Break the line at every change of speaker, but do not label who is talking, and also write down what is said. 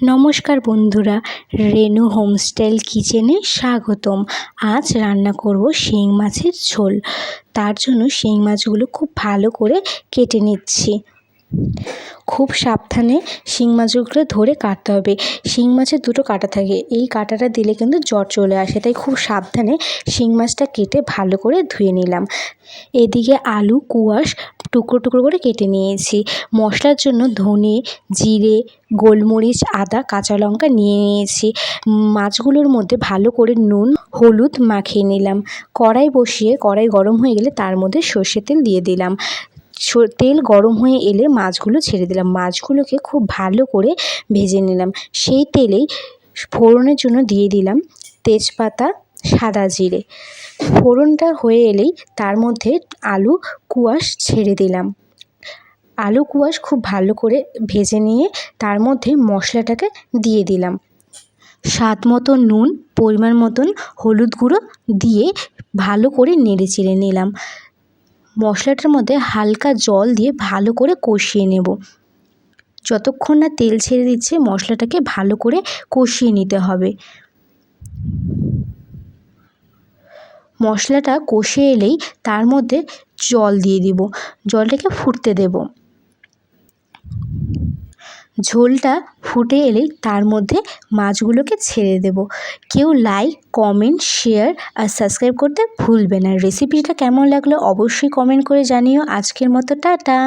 নমস্কার বন্ধুরা, রেনু হোমস্টাইল কিচেনে স্বাগতম। আজ রান্না করব শিং মাছের ঝোল। তার জন্য শিং মাছগুলো খুব ভালো করে কেটে নিচ্ছি। খুব সাবধানে শিং মাছগুলো ধরে কাটতে হবে। শিং মাছের দুটো কাঁটা থাকে। এই কাঁটাটা দিলে কিন্তু জ্বর চলে আসে, তাই খুব সাবধানে শিং মাছটা কেটে ভালো করে ধুয়ে নিলাম। এদিকে আলু, কুয়াশ টুকরো টুকরো করে কেটে নিয়েছি। মশলার জন্য ধনে, জিরে, গোলমরিচ, আদা, কাঁচা লঙ্কা নিয়ে নিয়েছি। মাছগুলোর মধ্যে ভালো করে নুন, হলুদ মাখিয়ে নিলাম। কড়াই বসিয়ে, কড়াই গরম হয়ে গেলে তার মধ্যে সর্ষের তেল দিয়ে দিলাম। তেল গরম হয়ে এলে মাছগুলো ছেড়ে দিলাম। মাছগুলোকে খুব ভালো করে ভেজে নিলাম। সেই তেলেই ফোড়নের জন্য দিয়ে দিলাম তেজপাতা সাদা জিরে। ফোড়নটা হয়ে এলেই তার মধ্যে আলু কুয়াশ ছেড়ে দিলাম। আলু কুয়াশ খুব ভালো করে ভেজে নিয়ে তার মধ্যে মশলাটাকে দিয়ে দিলাম। স্বাদ মতো নুন, পরিমাণ মতন হলুদ গুঁড়ো দিয়ে ভালো করে নেড়ে চেড়ে নিলাম। মশলাটার মধ্যে হালকা জল দিয়ে ভালো করে কষিয়ে নেব। যতক্ষণ না তেল ছেড়ে দিচ্ছে, মশলাটাকে ভালো করে কষিয়ে নিতে হবে। মশলাটা কষে এলেই তার মধ্যে জল দিয়ে দিব। জলটাকে ফুটতে দেব। ঝোলটা ফুটে এলেই তার মধ্যে মাছগুলোকে ছেড়ে দেব। কেউ লাইক কমেন্ট শেয়ার আর সাবস্ক্রাইব করতে ভুলবে না। রেসিপিটা কেমন লাগল অবশ্যই কমেন্ট করে জানিও। আজকের মতো, টাটা!